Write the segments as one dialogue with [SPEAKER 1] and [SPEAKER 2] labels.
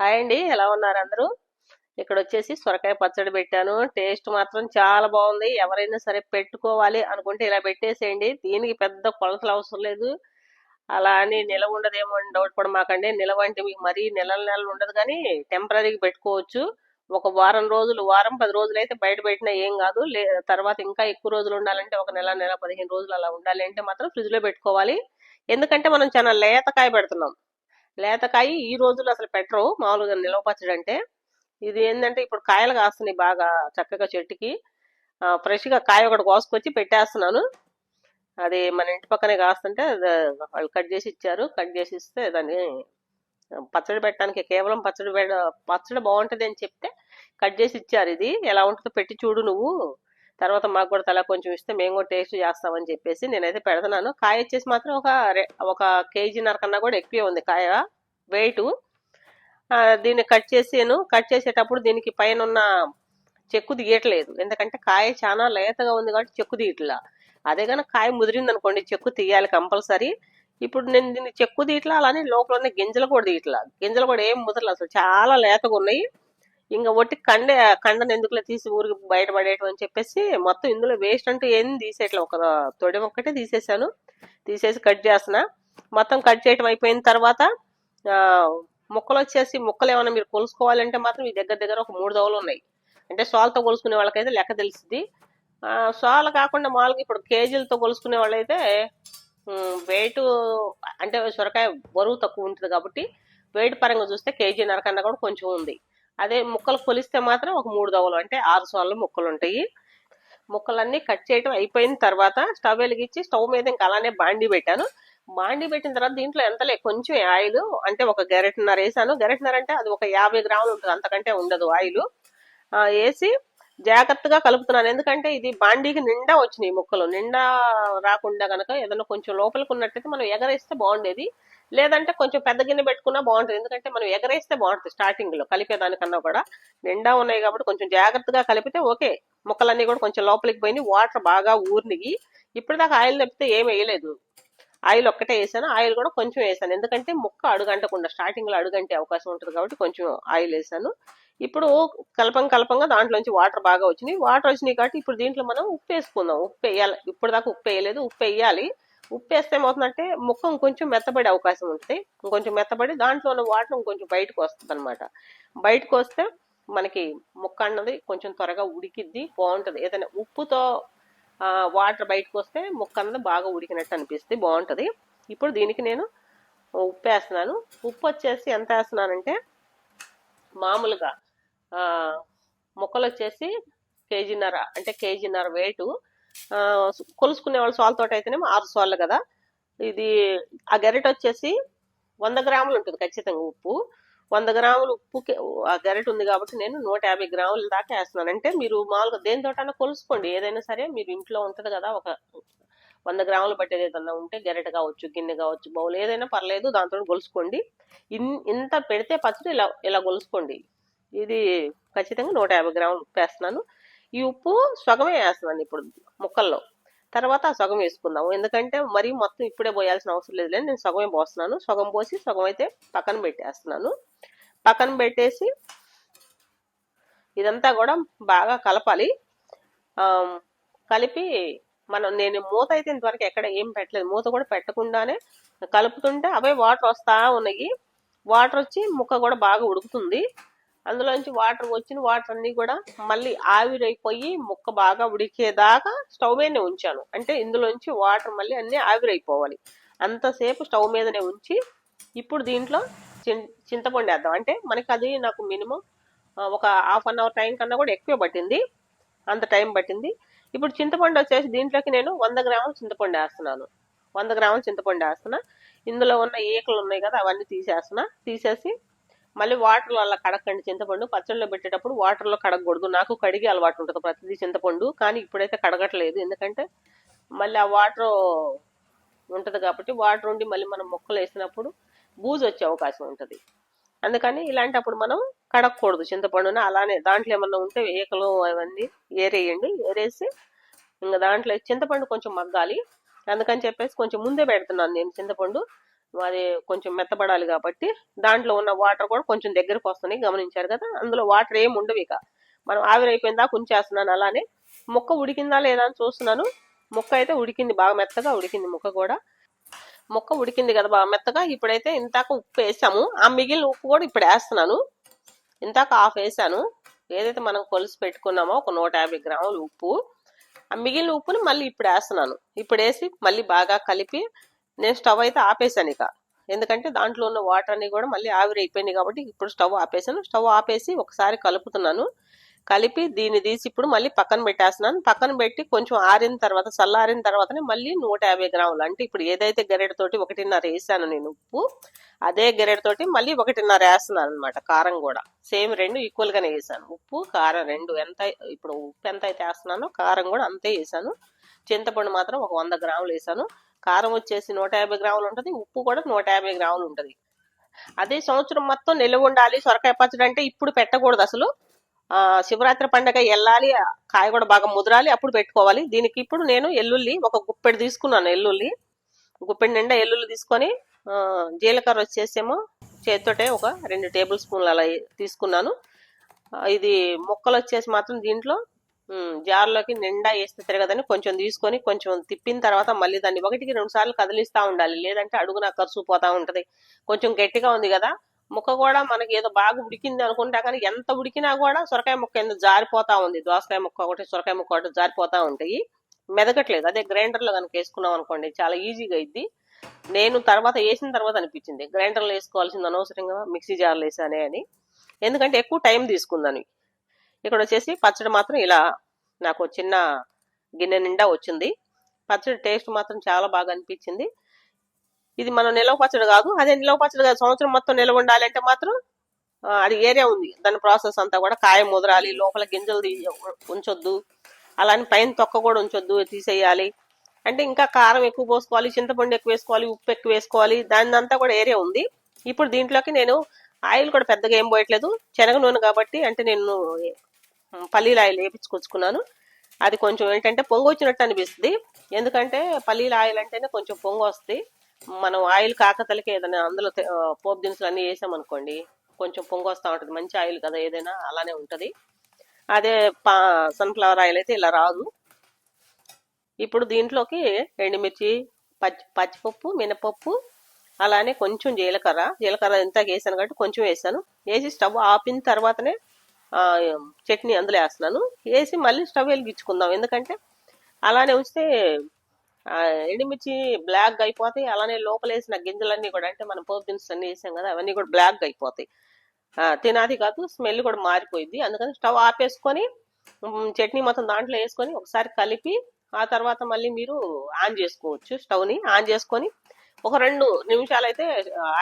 [SPEAKER 1] Hi అండి ఎలా ఉన్నారు అందరూ? ఇక్కడ వచ్చేసి సొరకాయ పచ్చడి పెట్టాను. టేస్ట్ మాత్రం చాలా బాగుంది. ఎవరైనా సరే పెట్టుకోవాలి అనుకుంటే ఇలా పెట్టేసేయండి. దీనికి పెద్ద కొలతలు అవసరం లేదు. అలా అని నిలవ ఉండదేమో అని డౌట్ పడమాకండి నిలవ అంటే మీకు మరీ నెలల నెలలు ఉండదు కానీ టెంపరీగా పెట్టుకోవచ్చు. ఒక వారం రోజులు వారం పది రోజులు అయితే బయట పెట్టినా ఏం కాదు. తర్వాత ఇంకా ఎక్కువ రోజులు ఉండాలంటే ఒక నెల నెల పదిహేను రోజులు అలా ఉండాలి అంటే మాత్రం ఫ్రిడ్జ్లో పెట్టుకోవాలి. ఎందుకంటే మనం చాలా లేతకాయ పెడుతున్నాం. లేతకాయ ఈ రోజులు అసలు పెట్టరు. మామూలుగా నిలవ పచ్చడి అంటే ఇది ఏంటంటే ఇప్పుడు కాయలు కాస్తున్నాయి బాగా చక్కగా చెట్టుకి. ఫ్రెష్గా కాయ ఒకటి కోసుకొచ్చి పెట్టేస్తున్నాను. అది మన ఇంటి పక్కనే కాస్తుంటే వాళ్ళు కట్ చేసి ఇచ్చారు. కట్ చేసి ఇస్తే దాన్ని పచ్చడి పెట్టడానికి కేవలం పచ్చడి పచ్చడి బాగుంటుంది అని చెప్తే కట్ చేసి ఇచ్చారు ఇది. ఎలా ఉంటుందో పెట్టి చూడు నువ్వు. తర్వాత మాకు కూడా తల కొంచెం ఇస్తే మేము కూడా టేస్ట్ చేస్తామని చెప్పేసి నేనైతే పెడుతున్నాను. కాయ వచ్చేసి మాత్రం ఒక రె- ఒక కేజీన్నర కన్నా కూడా ఎక్కువే ఉంది కాయ వెయిట్ దీన్ని కట్ చేసాను. కట్ చేసేటప్పుడు దీనికి పైన ఉన్న చెక్కు తీయట్లేదు. ఎందుకంటే కాయ చాలా లేతగా ఉంది కాబట్టి చెక్కు తీయట్లా. అదే కానీ కాయ ముదిరింది అనుకోండి చెక్కు తీయాలి కంపల్సరీ. ఇప్పుడు నేను దీన్ని చెక్కు తీయట్లా అలానే లోపల ఉన్న గింజలు కూడా తీయట్లా. గింజలు కూడా ఏం ముదరలు అసలు. చాలా లేతగా ఉన్నాయి. ఇంకా ఒట్టి కండ కండను ఎందుకులే తీసి ఊరికి బయటపడేయటం అని చెప్పేసి మొత్తం ఇందులో వేస్ట్ అంటూ ఏం తీసేయట్లే. ఒక తొడి ఒక్కటే తీసేసాను. తీసేసి కట్ చేస్తున్నా. మొత్తం కట్ చేయటం అయిపోయిన తర్వాత ముక్కలు వచ్చేసి ముక్కలు ఏమైనా మీరు కొలుసుకోవాలంటే మాత్రం మీ దగ్గర దగ్గర ఒక మూడు దవలు ఉన్నాయి. అంటే సోల్తో కొలుసుకునే వాళ్ళకైతే లెక్క తెలిసింది సాల్ కాకుండా మామూలుగా ఇప్పుడు కేజీలతో కొలుసుకునే వాళ్ళైతే వెయిట్ అంటే సొరకాయ బరువు తక్కువ ఉంటుంది కాబట్టి వెయిట్ పరంగా చూస్తే కేజీ నరకన్నా కూడా కొంచెం ఉంది. అదే ముక్కలు కొలిస్తే మాత్రం ఒక మూడు దవ్వలు అంటే ఆరు సోళ్ళ ముక్కలు ఉంటాయి. ముక్కలన్నీ కట్ చేయడం అయిపోయిన తర్వాత స్టవ్ వెలిగించి స్టవ్ మీద ఇంకా అలానే బాండి పెట్టాను. బాండి పెట్టిన తర్వాత దీంట్లో ఎంతలే కొంచెం ఆయిల్ అంటే ఒక గెరెట్నర వేసాను. గెరెట్నర అంటే అది ఒక యాభై గ్రాములు ఉంటుంది అంతకంటే ఉండదు ఆయిల్. వేసి జాగ్రత్తగా కలుపుతున్నాను. ఎందుకంటే ఇది బాండీకి నిండా వచ్చినాయి ముక్కలు. నిండా రాకుండా కనుక ఏదైనా కొంచెం లోపలికి ఉన్నట్టయితే మనం ఎగరేస్తే బాగుండేది. లేదంటే కొంచెం పెద్ద గిన్నె పెట్టుకున్నా బాగుంటుంది. ఎందుకంటే మనం ఎగరేస్తే బాగుంటుంది స్టార్టింగ్లో. కలిపేదానికన్నా కూడా. నిండా ఉన్నాయి కాబట్టి కొంచెం జాగ్రత్తగా కలిపితే ఓకే. ముక్కలన్నీ కూడా కొంచెం లోపలికి పోయి వాటర్ బాగా ఊరినిగి ఇప్పటిదాకా ఆయిల్ తప్పితే ఏం వేయలేదు. ఆయిల్ ఒక్కటే వేసాను. ఆయిల్ కూడా కొంచెం వేసాను. ఎందుకంటే ముక్క అడుగంటకుండా స్టార్టింగ్లో అడుగంటే అవకాశం ఉంటుంది కాబట్టి కొంచెం ఆయిల్ వేసాను. ఇప్పుడు కలపం కలపంగా దాంట్లోంచి వాటర్ బాగా వచ్చినాయి. వాటర్ వచ్చినాయి కాబట్టి ఇప్పుడు దీంట్లో మనం ఉప్పు వేసుకుందాం. ఉప్పు వేయాలి. ఇప్పుడు దాకా ఉప్పు వేయలేదు. ఉప్పు వేయాలి. ఉప్పు వేస్తే ఏమవుతుందంటే ముక్క ఇంకొంచెం మెత్తబడే అవకాశం ఉంటుంది. ఇంకొంచెం మెత్తబడి దాంట్లో ఉన్న వాటర్ ఇంకొంచెం బయటకు వస్తుంది అనమాట బయటకు వస్తే మనకి ముక్క అన్నది కొంచెం త్వరగా ఉడికిద్ది బాగుంటుంది. ఏదైనా ఉప్పుతో వాటర్ బయటకు వస్తే ముక్క అన్నది బాగా ఉడికినట్టు అనిపిస్తుంది బాగుంటుంది. ఇప్పుడు దీనికి నేను ఉప్పు వేస్తున్నాను ఉప్పు వచ్చేసి ఎంత వేస్తున్నానంటే మామూలుగా ముక్కలు వచ్చేసి కేజీన్నర అంటే కేజీన్నర వేటు కొలుసుకునే వాళ్ళు సాల్ తోట అయితేనేమో ఆరు సోళ్ళు కదా. ఇది ఆ గరిట వచ్చేసి వంద గ్రాములు ఉంటుంది ఖచ్చితంగా ఉప్పు. వంద గ్రాములు ఉప్పుకి ఆ గరిట ఉంది కాబట్టి నేను నూట యాభై గ్రాముల దాకా వేస్తున్నాను. అంటే మీరు మామూలుగా దేని తోటైనా కొలుసుకోండి. ఏదైనా సరే మీరు ఇంట్లో ఉంటుంది కదా ఒక వంద గ్రాములు పట్టేది ఏదన్నా ఉంటే గరిట కావచ్చు గిన్నె కావచ్చు బౌల్ ఏదైనా పర్లేదు దాంతో గొలుసుకోండి ఇన్- ఇంత పెడితే పచ్చడి ఇలా ఇలా గొలుసుకోండి ఇది ఖచ్చితంగా నూట యాభై గ్రాములు ఉప్పు వేస్తున్నాను ఈ ఉప్పు సగమే వేస్తున్నాను ఇప్పుడు ముక్కల్లో. తర్వాత సగం వేసుకుందాము. ఎందుకంటే మరీ మొత్తం ఇప్పుడే పోయాల్సిన అవసరం లేదు లేదు నేను సగమే పోస్తున్నాను. సగం పోసి సగం అయితే పక్కన పెట్టేస్తున్నాను. పక్కన పెట్టేసి ఇదంతా కూడా బాగా కలపాలి. కలిపి మనం నేను మూత అయితే ఇంతవరకు ఎక్కడ ఏం పెట్టలేదు. మూత కూడా పెట్టకుండానే కలుపుతుంటే అవే వాటర్ వస్తా ఉన్నాయి. వాటర్ వచ్చి ముక్క కూడా బాగా ఉడుకుతుంది. అందులోంచి వాటర్ వచ్చిన వాటర్ అన్ని కూడా మళ్ళీ ఆవిరైపోయి ముక్క బాగా ఉడికేదాకా స్టవ్ మీదనే ఉంచాను. అంటే ఇందులోంచి వాటర్ మళ్ళీ అన్ని ఆవిరైపోవాలి. అంతసేపు స్టవ్ మీదనే ఉంచి ఇప్పుడు దీంట్లో చింతపండు వేద్దాం. అంటే మనకి అది నాకు మినిమం ఒక హాఫ్ అన్ అవర్ టైం కన్నా కూడా ఎక్కువ పట్టింది. అంత టైం పట్టింది. ఇప్పుడు చింతపండు వచ్చేసి దీంట్లోకి నేను వంద గ్రాములు చింతపండు వేస్తున్నాను. వంద గ్రాములు చింతపండు వేస్తున్నా. ఇందులో ఉన్న ఈకలు ఉన్నాయి కదా అవన్నీ తీసేస్తున్నా. తీసేసి మళ్ళీ వాటర్ అలా కడకండి చింతపండు. పచ్చళ్ళలో పెట్టేటప్పుడు వాటర్లో కడగకూడదు. నాకు కడిగి అలవాటు ఉంటుంది ప్రతిదీ చింతపండు. కానీ ఇప్పుడైతే కడగట్లేదు. ఎందుకంటే మళ్ళీ ఆ వాటర్ ఉంటుంది కాబట్టి వాటర్ ఉండి మళ్ళీ మనం మొక్కలు వేసినప్పుడు బూజు వచ్చే అవకాశం ఉంటుంది. అందుకని ఇలాంటప్పుడు మనం కడగకూడదు చింతపండున. అలానే దాంట్లో ఏమన్నా ఉంటే ఏకలు అవన్నీ ఏరేయండి. ఏరేసి ఇంకా దాంట్లో చింతపండు కొంచెం మగ్గాలి. అందుకని చెప్పేసి కొంచెం ముందే పెడుతున్నాను నేను చింతపండు. మరి కొంచెం మెత్తబడాలి కాబట్టి దాంట్లో ఉన్న వాటర్ కూడా కొంచెం దగ్గరకు వస్తున్నాయి గమనించారు కదా? అందులో వాటర్ ఏమి ఉండవు ఇక. మనం ఆవిరైపోయిందా కుంచేస్తున్నాను ఉంచేస్తున్నాను అలానే. ముక్క ఉడికిందా లేదా అని చూస్తున్నాను. ముక్క అయితే ఉడికింది బాగా మెత్తగా ఉడికింది ముక్క కూడా. ముక్క ఉడికింది కదా బాగా మెత్తగా. ఇప్పుడైతే ఇంతాక ఉప్పు వేసాము. ఆ మిగిలిన ఉప్పు కూడా ఇప్పుడు వేస్తున్నాను. ఇంతాక హాఫ్ వేసాను. ఏదైతే మనం కొలిసి పెట్టుకున్నామో ఒక నూట యాభై గ్రాములు ఉప్పు. ఆ మిగిలిన ఉప్పుని మళ్ళీ ఇప్పుడు వేస్తున్నాను. ఇప్పుడు వేసి మళ్ళీ బాగా కలిపి నేను స్టవ్ అయితే ఆపేసాను ఇక. ఎందుకంటే దాంట్లో ఉన్న వాటర్ అన్ని కూడా మళ్ళీ ఆవిరి అయిపోయినాయి కాబట్టి ఇప్పుడు స్టవ్ ఆపేసాను స్టవ్ ఆపేసి ఒకసారి కలుపుతున్నాను. కలిపి దీన్ని తీసి ఇప్పుడు మళ్ళీ పక్కన పెట్టేస్తున్నాను. పక్కన పెట్టి కొంచెం ఆరిన తర్వాత చల్లారిన తర్వాతనే మళ్ళీ నూట యాభై గ్రాములు. అంటే ఇప్పుడు ఏదైతే గరెడతోటి ఒకటిన్నర వేసాను నేను ఉప్పు అదే గరెడతోటి మళ్ళీ ఒకటిన్నర వేస్తున్నాను అనమాట కారం కూడా. సేమ్ రెండు ఈక్వల్గానే వేసాను. ఉప్పు కారం రెండు. ఎంత ఇప్పుడు ఉప్పు ఎంత అయితే వేస్తున్నానో కారం కూడా అంతే వేసాను. చింతపండు మాత్రం ఒక వంద గ్రాములు వేసాను. కారం వచ్చేసి నూట యాభై గ్రాములు ఉంటుంది ఉప్పు కూడా నూట యాభై గ్రాములు ఉంటుంది. అదే సంవత్సరం మొత్తం నిల్వ ఉండాలి సొరకాయ పచ్చడి అంటే ఇప్పుడు పెట్టకూడదు అసలు. శివరాత్రి పండగ వెళ్ళాలి కాయ కూడా బాగా ముదరాలి అప్పుడు పెట్టుకోవాలి. దీనికి ఇప్పుడు నేను ఎల్లుల్లి ఒక గుప్పెడు తీసుకున్నాను ఎల్లుల్లి. గుప్పెడు నిండా ఎల్లుల్లి తీసుకొని జీలకర్ర వచ్చేసేమో చేతితోటే ఒక రెండు టేబుల్ స్పూన్లు అలా తీసుకున్నాను. ఇది ముక్కలు వచ్చేసి మాత్రం దీంట్లో జార్లోకి నిండా వేస్తే తిరగదని కొంచెం తీసుకొని కొంచెం తిప్పిన తర్వాత మళ్ళీ దాన్ని ఒకటికి రెండు సార్లు కదిలిస్తా ఉండాలి. లేదంటే అడుగున ఖర్చు పోతా ఉంటది. కొంచెం గట్టిగా ఉంది కదా. ముక్క కూడా మనకి ఏదో బాగా ఉడికింది అనుకుంటా కానీ ఎంత ఉడికినా కూడా సొరకాయ ముక్క ఎందుకు జారిపోతా ఉంది. దోసకాయ ముక్క ఒకటి సొరకాయ ముక్క ఒకటి జారిపోతా ఉంటాయి. మెదగట్లేదు అదే గ్రైండర్లో కనుక వేసుకున్నాం అనుకోండి చాలా ఈజీగా ఇద్ది నేను తర్వాత వేసిన తర్వాత అనిపించింది. గ్రైండర్లో వేసుకోవాల్సింది అనవసరంగా మిక్సీ జార్లు వేసానే అని. ఎందుకంటే ఎక్కువ టైం తీసుకుందని. ఇక్కడ వచ్చేసి పచ్చడి మాత్రం ఇలా నాకు చిన్న గిన్నె నిండా వచ్చింది. పచ్చడి టేస్ట్ మాత్రం చాలా బాగా అనిపించింది. ఇది మనం నిలవ పచ్చడి కాదు. అదే నిలవ పచ్చడి కాదు. సంవత్సరం మొత్తం నిలవ ఉండాలి అంటే మాత్రం అది ఏరియా ఉంది. దాని ప్రాసెస్ అంతా కూడా కాయ ముదరాలి లోపల గింజలు ఉంచొద్దు. అలానే పైన తొక్క కూడా ఉంచొద్దు తీసేయాలి. అంటే ఇంకా కారం ఎక్కువ పోసుకోవాలి చింతపండు ఎక్కువ వేసుకోవాలి ఉప్పు ఎక్కువ వేసుకోవాలి. దాని అంతా కూడా ఏరియా ఉంది. ఇప్పుడు దీంట్లోకి నేను ఆయిల్ కూడా పెద్దగా ఏం పోయట్లేదు. శనగ నూనె కాబట్టి అంటే నేను పల్లీల ఆయిల్ వేపించుకొచ్చుకున్నాను. అది కొంచెం ఏంటంటే పొంగు వచ్చినట్టు అనిపిస్తుంది. ఎందుకంటే పల్లీల ఆయిల్ అంటేనే కొంచెం పొంగు వస్తుంది. మనం ఆయిల్ కాకతలకి ఏదైనా అందులో పోపు దినుసులు అన్నీ వేసామనుకోండి కొంచెం పొంగు వస్తూ ఉంటుంది. మంచి ఆయిల్ కదా ఏదైనా అలానే ఉంటుంది. అదే పా సన్ఫ్లవర్ ఆయిల్ అయితే ఇలా రాదు. ఇప్పుడు దీంట్లోకి ఎండుమిర్చి పచ్చి పచ్చిపప్పు మినపప్పు అలానే కొంచెం జీలకర్ర. జీలకర్ర ఎంత వేసాను కాబట్టి కొంచెం వేసాను. వేసి స్టవ్ ఆపిన తర్వాతనే చట్నీ అందులో వేస్తున్నాను. వేసి మళ్ళీ స్టవ్ వెలిగించుకుందాం. ఎందుకంటే అలానే ఉంచితే ఎండిమిర్చి బ్లాక్ అయిపోతాయి. అలానే లోపల వేసిన గింజలన్నీ కూడా అంటే మనం పోపు దినుసులు అన్ని వేసాం కదా అవన్నీ కూడా బ్లాక్ అయిపోతాయి. తినాది కాదు స్మెల్ కూడా మారిపోయింది అందుకని స్టవ్ ఆపేసుకొని చట్నీ మొత్తం దాంట్లో వేసుకొని ఒకసారి కలిపి ఆ తర్వాత మళ్ళీ మీరు ఆన్ చేసుకోవచ్చు స్టవ్ని. ఆన్ చేసుకొని ఒక రెండు నిమిషాలు అయితే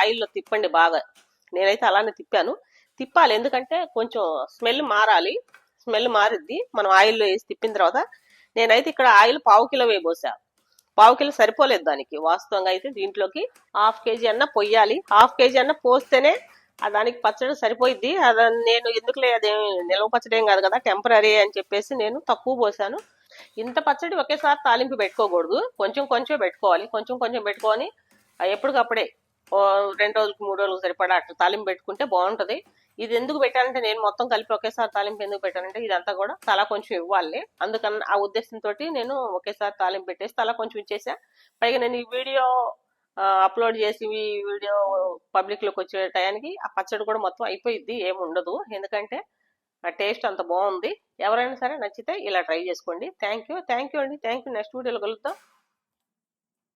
[SPEAKER 1] ఆయిల్లో తిప్పండి బాగా. నేనైతే అలానే తిప్పాను. తిప్పాలి. ఎందుకంటే కొంచెం స్మెల్ మారాలి. స్మెల్ మారిద్ది. మనం ఆయిల్లో వేసి తిప్పిన తర్వాత నేనైతే ఇక్కడ ఆయిల్ పావు కిలో వేయబోసా పావు కిలో సరిపోలేదు దానికి. వాస్తవంగా అయితే దీంట్లోకి హాఫ్ కేజీ అన్న పొయ్యాలి. హాఫ్ కేజీ అన్న పోస్తేనే దానికి పచ్చడి సరిపోయిద్ది. అది నేను ఎందుకులే అదేం నిల్వ పచ్చడి ఏం కాదు కదా టెంపరీ అని చెప్పేసి నేను తక్కువ పోసాను. ఇంత పచ్చడి ఒకేసారి తాలింపు పెట్టుకోకూడదు. కొంచెం కొంచెం పెట్టుకోవాలి. కొంచెం కొంచెం పెట్టుకొని ఎప్పటికప్పుడే ఓ రెండు రోజులకు మూడు రోజులకు సరిపడా అట్లా తాలింపు పెట్టుకుంటే బాగుంటుంది. ఇది ఎందుకు పెట్టానంటే నేను మొత్తం కలిపి ఒకేసారి తాలింపు ఎందుకు పెట్టానంటే ఇదంతా కూడా తలా కొంచెం ఇవ్వాలి. అందుకని ఆ ఉద్దేశంతో నేను ఒకేసారి తాలింపు పెట్టేసి తలా కొంచెం ఇచ్చేసా. పైగా నేను ఈ వీడియో అప్లోడ్ చేసి ఈ వీడియో పబ్లిక్లోకి వచ్చే టయానికి ఆ పచ్చడి కూడా మొత్తం అయిపోయింది ఏమి ఉండదు. ఎందుకంటే ఆ టేస్ట్ అంత బాగుంది. ఎవరైనా సరే నచ్చితే ఇలా ట్రై చేసుకోండి. థ్యాంక్ యూ థ్యాంక్ యూ అండి. థ్యాంక్ యూ నెక్స్ట్ వీడియోలో కలుద్దాం.